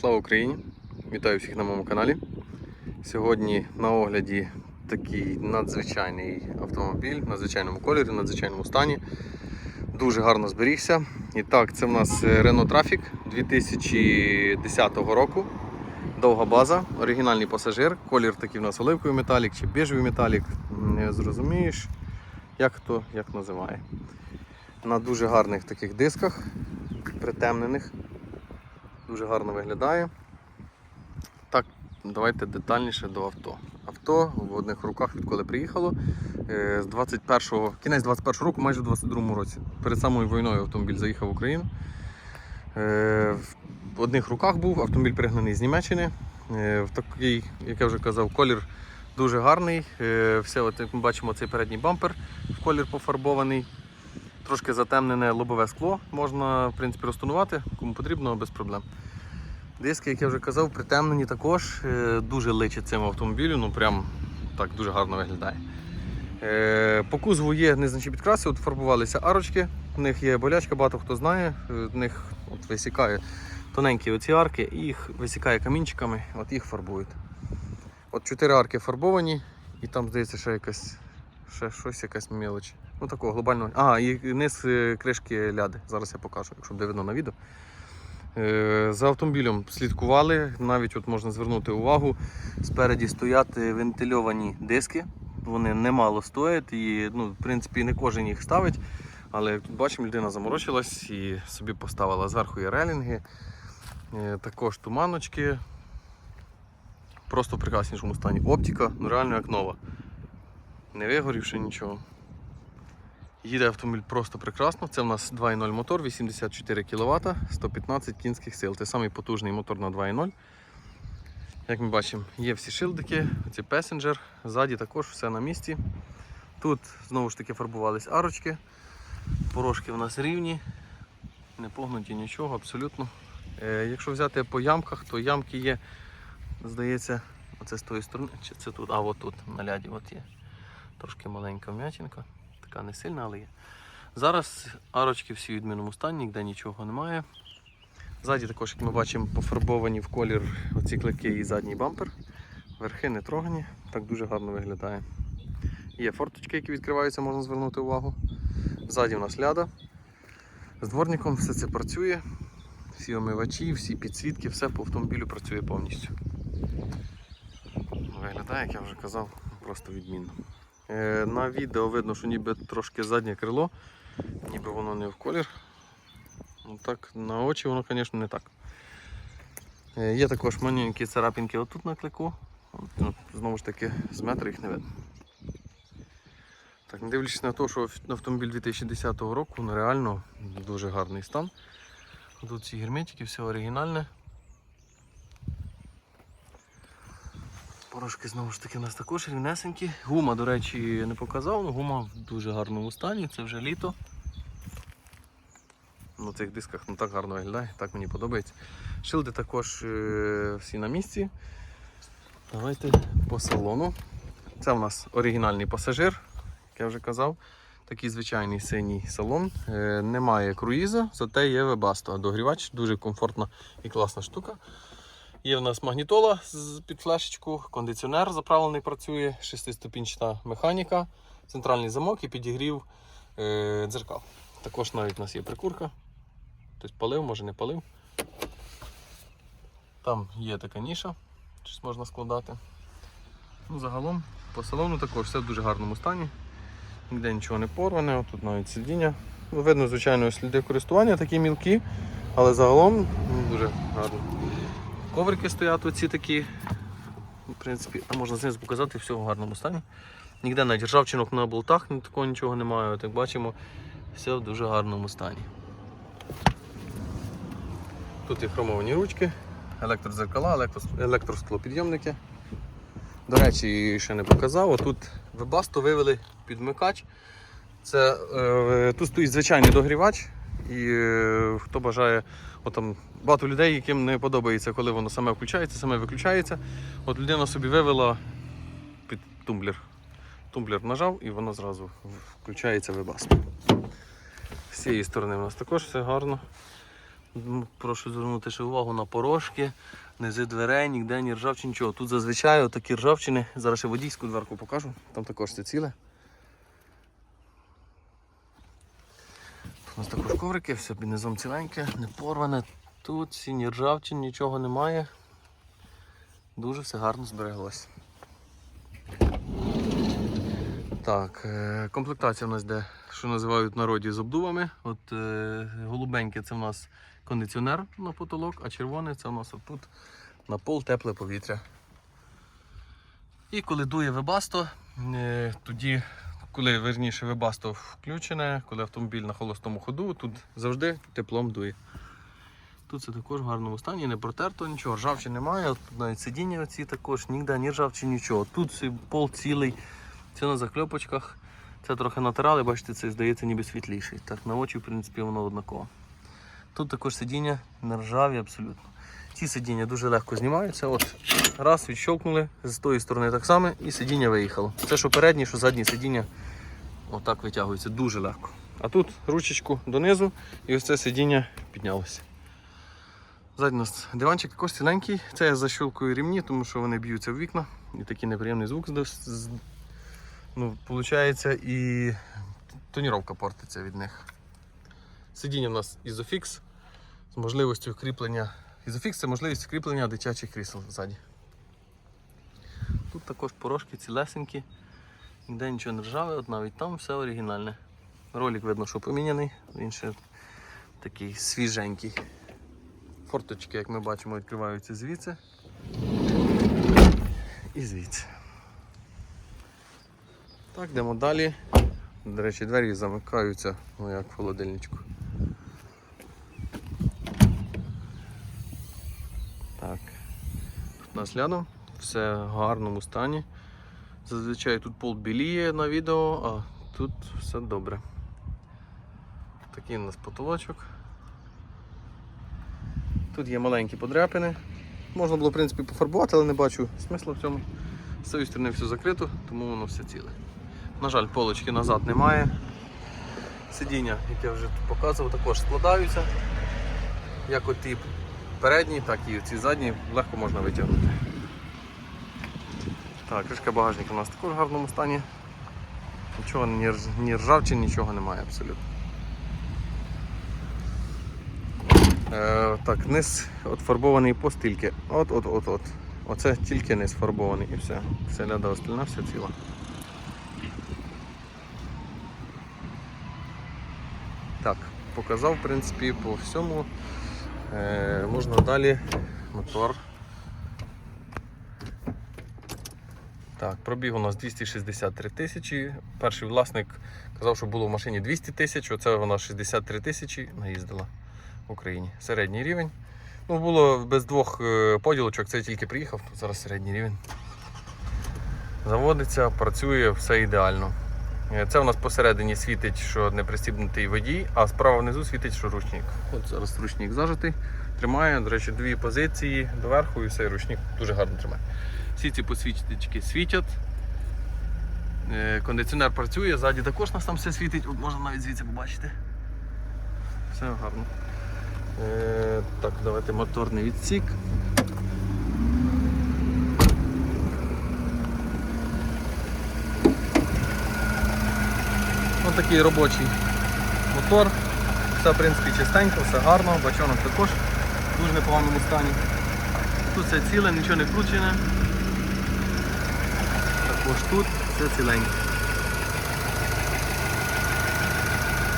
Слава Україні! Вітаю всіх на моєму каналі. Сьогодні на огляді такий надзвичайний автомобіль, в надзвичайному кольорі, в надзвичайному стані. Дуже гарно зберігся. І так, це в нас Renault Trafic 2010 року. Довга база, оригінальний пасажир. Колір такий в нас оливковий металік чи біжевий металік. Не зрозумієш, як хто як називає. На дуже гарних таких дисках, притемнених. Дуже гарно виглядає. Так, давайте детальніше до авто. Авто в одних руках відколи приїхало. Е, З 21-го, кінець 21-го року, майже в 22-му році. Перед самою війною автомобіль заїхав в Україну. Е, В одних руках був, автомобіль пригнаний з Німеччини. Е, В такий, як я вже казав, колір дуже гарний. Все, от, ми бачимо, цей передній бампер в колір пофарбований. Трошки затемнене лобове скло можна в принципі розтонувати, кому потрібно, без проблем. Диски, як я вже казав, притемнені також, е, дуже личить цьому автомобілю, ну прям так дуже гарно виглядає. Е, По кузову є незначні підкраси, от фарбувалися арочки, в них є болячка, багато хто знає, е, в них от висікає тоненькі оці арки, і їх висікає камінчиками, от їх фарбують. От чотири арки фарбовані, і там, здається, ще якась ще щось, якась мелоч. Ну такого глобального. А, і низ е, кришки ляди. Зараз я покажу, якщо буде видно на відео. Е, За автомобілем слідкували, навіть от можна звернути увагу. Спереді стоять вентильовані диски. Вони немало стоять і ну, в принципі не кожен їх ставить. Але як тут бачимо, людина заморочилась і собі поставила зверху є релінги, е, також туманочки. Просто в прекраснішому стані. Оптика, ну реально як нова. Не вигорівши нічого. Їде автомобіль просто прекрасно. Це в нас 2.0 мотор, 84 кВт, 115 кінських сил. Це самий потужний мотор на 2.0. Як ми бачимо, є всі шилдики, це песенджер, ззаді також все на місці. Тут знову ж таки фарбувались арочки, порошки в нас рівні, не погнуті нічого абсолютно. Е, якщо взяти по ямках, то ямки є, здається, оце з тої сторони, чи це тут, а от тут на ляді от є. Трошки маленька вм'ятінка така не сильна, але є. Зараз арочки всі в відмінному стані, ніде нічого немає. Ззаді також, як ми бачимо, пофарбовані в колір оці клики і задній бампер. Верхи не трогані, так дуже гарно виглядає. Є форточки, які відкриваються, можна звернути увагу. Ззаді у нас ляда. З дворником все це працює. Всі омивачі, всі підсвітки, все по автомобілю працює повністю. Виглядає, як я вже казав, просто відмінно. Е, На відео видно, що ніби трошки заднє крило, ніби воно не в колір. Ну, так, на очі воно, звісно, не так. Е, Є також маленькі царапинки отут на клику. Знову ж таки, з метра їх не видно. Так, не дивлячись на те, що автомобіль 2010 року ну, реально дуже гарний стан. Тут ці герметики, все оригінальне. Порошки знову ж таки у нас також рівнесенькі. Гума, до речі, не показав, але гума в дуже гарному стані, це вже літо. На цих дисках ну, так гарно виглядає, так мені подобається. Шилди також е, всі на місці. Давайте по салону. Це у нас оригінальний пасажир, як я вже казав. Такий звичайний синій салон. Е, немає круїза, зате є вебасто. Догрівач, дуже комфортна і класна штука. Є в нас магнітола під флешечку, кондиціонер заправлений працює, шестиступінчата механіка, центральний замок і підігрів е, дзеркал. Також навіть у нас є прикурка. Тобто палив, може не палив. Там є така ніша, щось можна складати. Ну, Загалом по салону також все в дуже гарному стані. Ніде нічого не порване, тут навіть сидіння. Ну, видно, звичайно, сліди користування такі мілкі, але загалом ну, дуже гарно. Коврики стоять оці такі. В принципі, а можна знизу показати, все в гарному стані. Ніде навіть ржавчинок на болтах такого нічого немає. От як бачимо, все в дуже гарному стані. Тут є хромовані ручки, електродзеркала, електросклопідйомники. До речі, ще не показав. Тут вебасто вивели підмикач. Це, е, тут стоїть звичайний догрівач. І е, хто бажає, от там багато людей, яким не подобається, коли воно саме включається, саме виключається. От людина собі вивела під тумблер. Тумблер нажав і воно зразу включається вебасто. З цієї сторони у нас також все гарно. Прошу звернути ще увагу на порожки, низи дверей, ніде ні ржавчини, нічого. Тут зазвичай такі ржавчини. Зараз ще водійську дверку покажу. Там також це ціле. Тут у нас також коврики, все під ціленьке, не порване. Тут всі ні ржавчин, нічого немає. Дуже все гарно збереглось. Так, е, комплектація в нас йде, що називають в народі з обдувами. От е, голубеньке це в нас кондиціонер на потолок, а червоне це в нас отут на пол тепле повітря. І коли дує вебасто, е, тоді, коли верніше вебасто включене, коли автомобіль на холостому ходу, тут завжди теплом дує. Тут це також в гарному стані, не протерто нічого, ржавчини немає, тут навіть сидіння оці також, ніде ні ржавчі, нічого. Тут пол цілий, це на закльопочках. Це трохи натирали, бачите, це здається ніби світліший. Так, на очі, в принципі, воно однаково. Тут також сидіння не ржаві абсолютно. Ці сидіння дуже легко знімаються. От раз відщолкнули, з тої сторони так само, і сидіння виїхало. Це що переднє, що заднє сидіння отак витягується дуже легко. А тут ручечку донизу і ось це сидіння піднялося. Ззаді нас диванчик також ціленький. Це я защолкую рівні, тому що вони б'ються в вікна. І такий неприємний звук ну, виходить, і тоніровка портиться від них. Сидіння у нас Isofix з можливістю кріплення. Isofix це можливість кріплення дитячих крісел ззаді. Тут також порожки цілесенькі, ніде нічого не ржаве, от навіть там все оригінальне. Ролик видно, що поміняний, він ще такий свіженький. Форточки, як ми бачимо, відкриваються звідси і звідси. Так, йдемо далі. До речі, двері замикаються, ну як в холодильничку. Так. Тут нас рядом, все в гарному стані. Зазвичай тут пол біліє на відео, а тут все добре. Такий у нас потолочок. Тут є маленькі подряпини. Можна було в принципі пофарбувати, але не бачу смисла в цьому. З цієї сторони все закрито, тому воно все ціле. На жаль, полочки назад немає. Сидіння, як я вже тут показував, також складаються. Як от ті передні, так і ці задні легко можна витягнути. Так, кришка багажника у нас також в гарному стані. Нічого, ні, рж- ні ржавчин, нічого немає абсолютно. Е, так, низ от фарбований по стільки. От, от, от, от. Оце тільки низ фарбований і все. Все ляда остальна, все ціла. Так, показав, в принципі, по всьому. Е, можна далі мотор. Так, пробіг у нас 263 тисячі. Перший власник казав, що було в машині 200 тисяч, оце вона 63 тисячі наїздила в Україні. Середній рівень. Ну, було без двох е, поділочок, це тільки приїхав, тут зараз середній рівень. Заводиться, працює, все ідеально. Е, Це у нас посередині світить, що не пристібнутий водій, а справа внизу світить, що ручник. От зараз ручник зажитий, тримає, до речі, дві позиції доверху і все, ручник дуже гарно тримає. Всі ці посвічнички світять. Е, Кондиціонер працює, ззаді також нас там все світить, от можна навіть звідси побачити. Все гарно. Е, так, давайте моторний відсік. Ось такий робочий мотор. Все в принципі чистенько, все гарно, бачонок також в дуже непоганому стані. Тут все ціле, нічого не кручене. Також тут все ціленьке.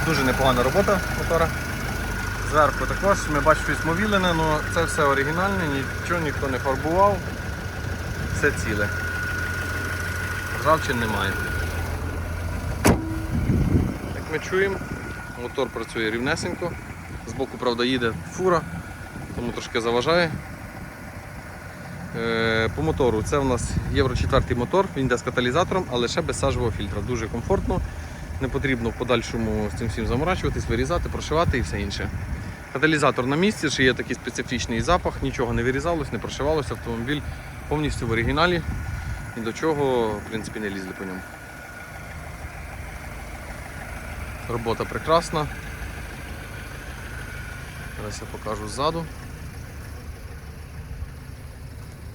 Дуже непогана робота мотора. Зверху також ми бачимо щось мовілене, але це все оригінальне, нічого ніхто не фарбував. Все ціле. Ржавчин немає. Ми чуємо, мотор працює рівнесенько. Збоку, правда, їде фура, тому трошки заважає. Е, По мотору це у нас Євро 4 мотор, він йде з каталізатором, але ще без сажового фільтра. Дуже комфортно. Не потрібно в подальшому з цим всім заморачуватись, вирізати, прошивати і все інше. Каталізатор на місці, ще є такий специфічний запах, нічого не вирізалось, не прошивалося, автомобіль повністю в оригіналі. І до чого, в принципі, не лізли по ньому. Робота прекрасна. Зараз я покажу ззаду.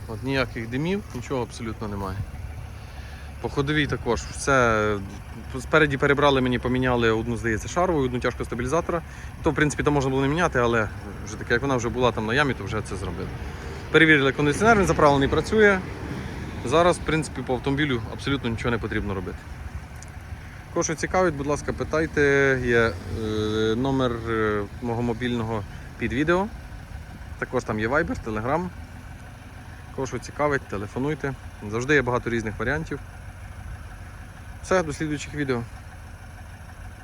От ніяких димів, нічого абсолютно немає. По ходовій також. Все, спереді перебрали мені, поміняли одну, здається, шарову, одну тяжку стабілізатора. То, в принципі, то можна було не міняти, але вже таке, як вона вже була там на ямі, то вже це зробили. Перевірили кондиціонер, він заправлений працює. Зараз, в принципі, по автомобілю абсолютно нічого не потрібно робити. Кого що цікавить, будь ласка, питайте. Є е, номер е, мого мобільного під відео. Також там є Viber, Telegram. Кого що цікавить, телефонуйте. Завжди є багато різних варіантів. Все, до слідуючих відео.